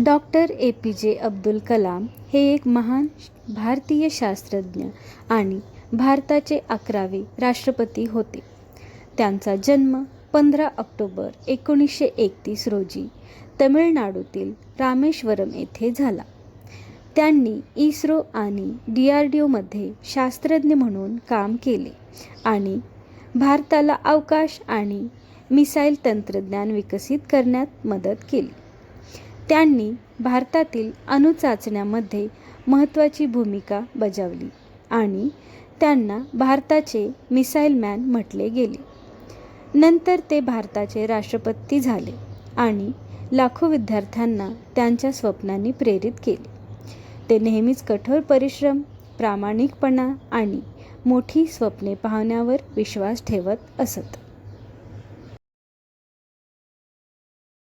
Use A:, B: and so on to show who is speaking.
A: Doctor A P जे अब्दुल कलाम हे एक महान भारतीय शास्त्रज्ञ आणि भारताचे अकरावे राष्ट्रपती होते. त्यांचा जन्म पंधरा ऑक्टोबर एकोणीसशे एकतीस रोजी तमिळनाडूतील रामेश्वरम येथे झाला. त्यांनी इस्रो आणि डी आर डी ओमध्ये शास्त्रज्ञ म्हणून काम केले आणि भारताला अवकाश आणि मिसाईल तंत्रज्ञान विकसित करण्यात मदत केली. त्यांनी भारतातील अणुचाचण्यांमध्ये महत्त्वाची भूमिका बजावली आणि त्यांना भारताचे मिसाईल मॅन म्हटले गेले. नंतर ते भारताचे राष्ट्रपती झाले आणि लाखो विद्यार्थ्यांना त्यांच्या स्वप्नांनी प्रेरित केले. ते नेहमीच कठोर परिश्रम प्रामाणिकपणा आणि मोठी स्वप्ने पाहण्यावर विश्वास ठेवत असत.